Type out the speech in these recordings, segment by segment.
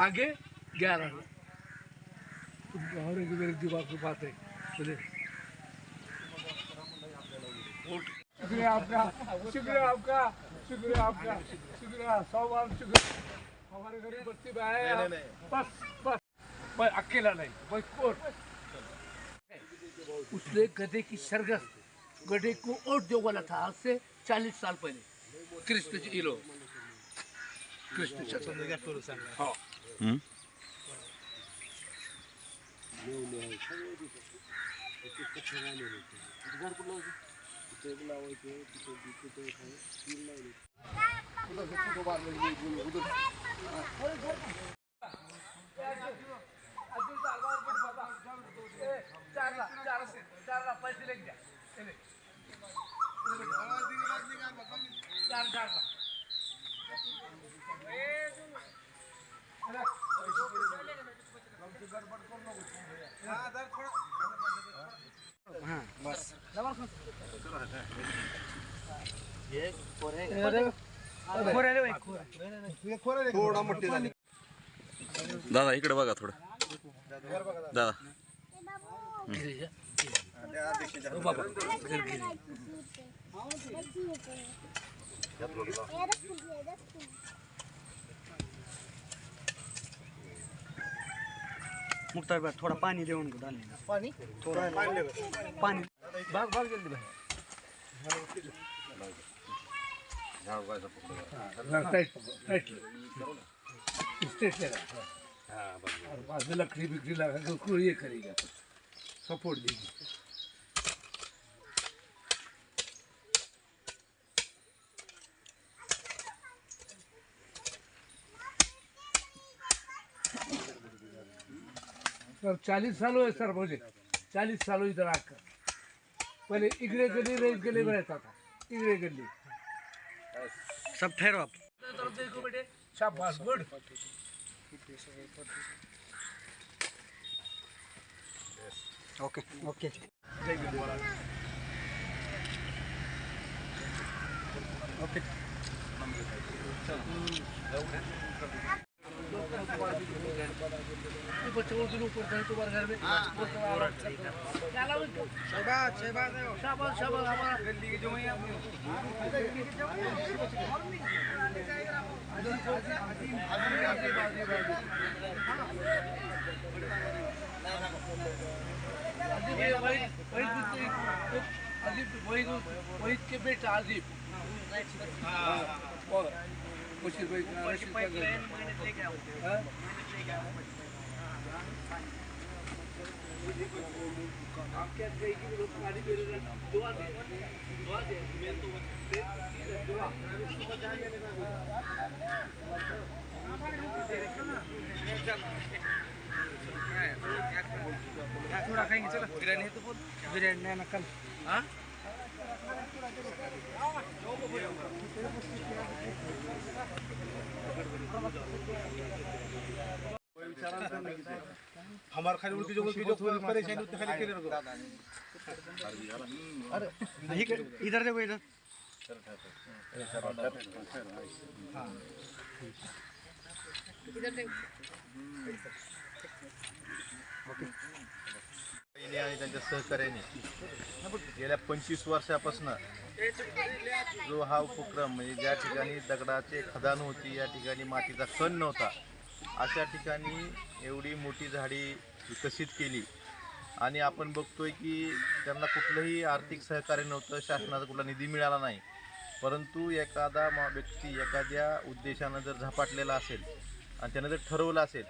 आगे ग्यारह और एक मेरे दिमाग की बात है बोले शुक्रिया आपका शुक्रिया आपका शुक्रिया आपका शुक्रिया सौ बार शुक्रिया। हमारे गरीब बस्ती में आए बस बस। मैं अकेला नहीं मैं उसने गधे की सरगस गधे को ओट दो वाला था आज से चालीस साल पहले। कृष्ण जी लोग कृष्ण हाँ। चार चार पैसे लेख द्या चार चार दादा इकडे बघा थोडं. दादा. बाबा मुक्तार भाई थोड़ा पानी दे उनको डालने का पानी थोड़ा पानी भाग भाग जल्दी भाई. हाँ लकड़ी बिकड़ी लगा के उसको ये करेगा सपोर्ट देगी सर चालीस साल हुए सर मुझे चालीस साल हुई इधर आकर पहले इगड़े गली रईस गली में रहता था इगड़े गली सब ठहरो आप. देखो बेटे शाबाश गुड. Okay okay. ओके. बच्चे को दिन ऊपर कहीं तुम्हारे घर में वो तो आराम से क्या लाओ इनको? शहबाज शहबाज शाबाश शाबाश हमारा अजीब ये वही वही दूसरी- अजीब वही वही के बेटा अजीब हाँ और मुझे कोई रशीद का घर हाँ? आपके यहाँ गई कि लोग गाड़ी दे रहे हैं, दुआ दे दुआ दे मैं पच्चीस दे थोड़ा खाएंगे चलो बिरयानी तो बोल बिरयानी ना कल हाँ? हमारे खाली उनकी जो उनकी जो परेशानी होती है खाली क्लियर करो इधर देखो इधर बहिणी आणि त्यांच्या सहकार्याने गेल्या पंचवीस वर्षापासून जो हा उपक्रम म्हणजे ज्या ठिकाणी दगडाचे खदान होती या ठिकाणी मातीचा कण नव्हता अशा ठिकाणी एवढी मोठी झाडी विकसित केली. आणि आपण बघतोय की त्यांना कुठलंही आर्थिक सहकार्य नव्हतं शासनाचा कुठला निधी मिळाला नाही. परंतु एखादा मा- व्यक्ती एखाद्या उद्देशानं जर झपाटलेला असेल आणि त्यानं जर ठरवलं असेल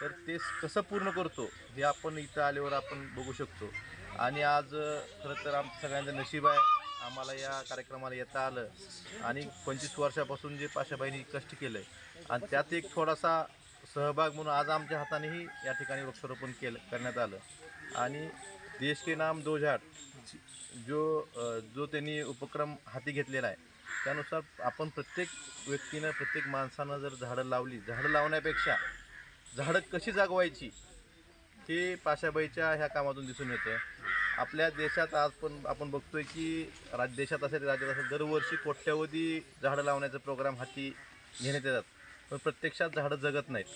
तर ते कसं पूर्ण करतो हे आपण इथं आल्यावर आपण बघू शकतो. आणि आज खरं तर आम सगळ्यांचं नशीब आहे. आम्हाला या कार्यक्रमाला येता आलं. आणि पंचवीस वर्षापासून जे पाशाबाईंनी कष्ट केलं आहे आणि त्यात एक थोडासा सहभाग म्हणून आज आमच्या हातानेही या ठिकाणी वृक्षारोपण केलं करण्यात आलं. आणि देश के नाम दो झाड जो जो त्यांनी उपक्रम हाती घेतलेला आहे त्यानुसार आपण प्रत्येक व्यक्तीनं प्रत्येक माणसानं जर झाडं लावली झाडं लावण्यापेक्षा झाडं कशी जागवायची हे पाशाबाईच्या ह्या कामातून दिसून येतं. आपल्या देशात आज पण आपण बघतोय की राज देशात असेल राज्यात असेल दरवर्षी कोट्यवधी झाडं लावण्याचा प्रोग्राम हाती घेण्यात येतात. पण प्रत्यक्षात झाडं जगत नाहीत.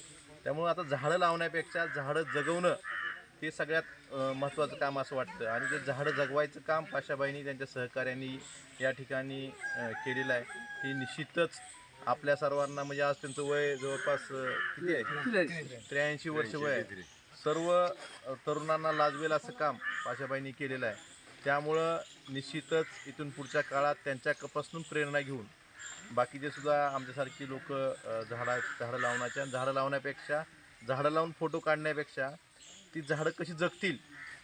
त्यामुळं आता झाडं लावण्यापेक्षा झाडं जगवणं ते सगळ्यात महत्त्वाचं काम असं वाटतं. आणि ते झाडं जगवायचं काम पाशाबाईंनी त्यांच्या सहकाऱ्यांनी या ठिकाणी केलेलं आहे. ही निश्चितच आपल्या सर्वांना म्हणजे आज त्यांचं वय जवळपास किती आहे? त्र्याऐंशी वर्ष वय आहे. सर्व तरुणांना लाजवेल असं काम पाशाबाईंनी केलेलं आहे. त्यामुळं निश्चितच इथून पुढच्या काळात त्यांच्यापासून प्रेरणा घेऊन बाकीचे सुद्धा आमच्यासारखी लोक झाडा झाडं लावण्याच्या झाडं लावण्यापेक्षा झाडं लावून फोटो काढण्यापेक्षा ती झाडं कशी जगतील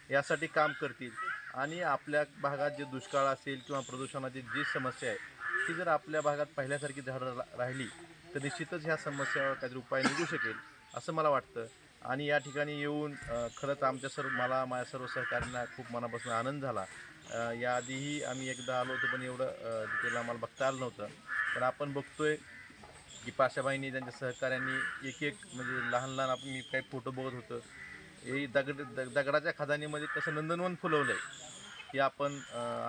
यासाठी काम करतील. आणि आपल्या भागात जे दुष्काळ असेल किंवा प्रदूषणाची जी समस्या आहे ती जर आपल्या भागात पहिल्यासारखी झाडं रा- राहिली तर निश्चितच ह्या समस्यावर काहीतरी उपाय निघू शकेल असं मला वाटतं. आणि या ठिकाणी येऊन खरंच आमच्या सर्व मला माझ्या सर्व सहकाऱ्यांना खूप मनापासून आनंद झाला. याआधीही आम्ही एकदा आलो होतो पण एवढं डिटेल आम्हाला बघता आलं नव्हतं. पण आपण बघतोय की पाशाबाईंनी त्यांच्या सहकाऱ्यांनी एक एक म्हणजे लहान लहान आपण मी काही फोटो बघत होतो. हे दगड दग- दगडाच्या खदानीमध्ये कसं नंदनवन फुलवलं आहे हे आपण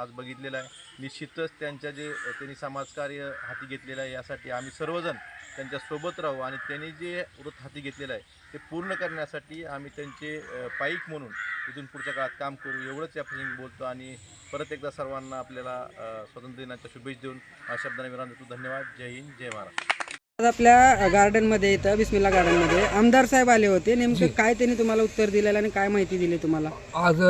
आज बघितलेलं आहे. निश्चितच त्यांच्या जे त्यांनी समाजकार्य हाती घेतलेलं आहे यासाठी आम्ही सर्वजण त्यांच्यासोबत राहू आणि त्यांनी जे व्रत हाती घेतलेलं आहे ते पूर्ण करण्यासाठी आम्ही त्यांचे पाईक म्हणून इथून पुढच्या काळात काम करू एवढंच या प्रसंगी बोलतो आणि परत एकदा सर्वांना आपल्याला स्वातंत्र्य दिनाच्या शुभेच्छा देऊन हा शब्दाने विराम देतो. धन्यवाद. जय हिंद. जय महाराष्ट्र. आज आपल्या गार्डनमध्ये इथं बिस्मिल्ला गार्डनमध्ये. आमदार साहेब आले होते. नेमकं काय त्यांनी तुम्हाला उत्तर दिलेलं आणि काय माहिती दिली तुम्हाला? आज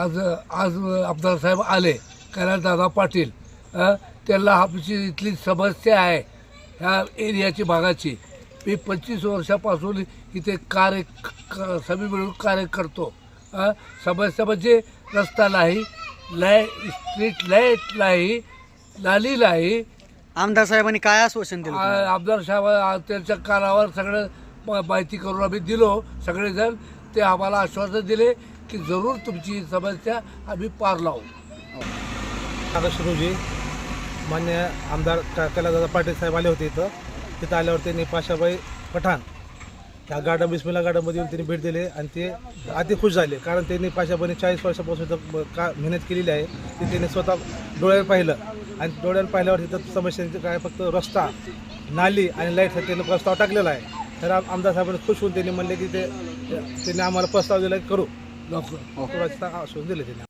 आज आज आमदार साहेब आले. दादा पाटील अ, त्यांना आमची इथली समस्या आहे ह्या एरियाची भागाची. मी पंचवीस वर्षापासून इथे कार्य क- सभी मिळून कार्य करतो. अ, समस्या म्हणजे रस्ता नाही लाय स्ट्रीट लाइट नाही नाली नाही आमदार साहेबांनी काय आश्वासन दिलं तुम्हाला? आ- आमदार साहेब आ- त्यांच्या कानावर सगळं मा- माहिती करून आम्ही दिलो सगळेजण. ते आम्हाला आश्वासन दिले की जरूर तुमची ही समस्या आम्ही पार लावू. ऑगस्ट रोजी मान्य आमदार क- कैलासदादा पाटील साहेब आले होते इथं. तिथं आल्यावर त्यांनी पाशाबाई पठाण ह्या गार्डन बिस्मिला गार्डनमध्ये येऊन त्यांनी भेट दिली आणि ते अति खुश झाले. कारण त्यांनी पाशाबाईने चाळीस वर्षापासून इथं ब- का मेहनत केलेली आहे. ती त्यांनी स्वतः डोळ्याने पाहिलं. आणि डोळ्याने पाहिल्यावर तिथं समस्यांचे काय फक्त रस्ता नाली आणि लाइट त्यांनी प्रस्ताव टाकलेला आहे. तर आम- आमदार साहेबांनी खुश होऊन त्यांनी म्हणले की ते त्यांनी आम्हाला प्रस्ताव दिला करू. लवकर दिले त्यांनी.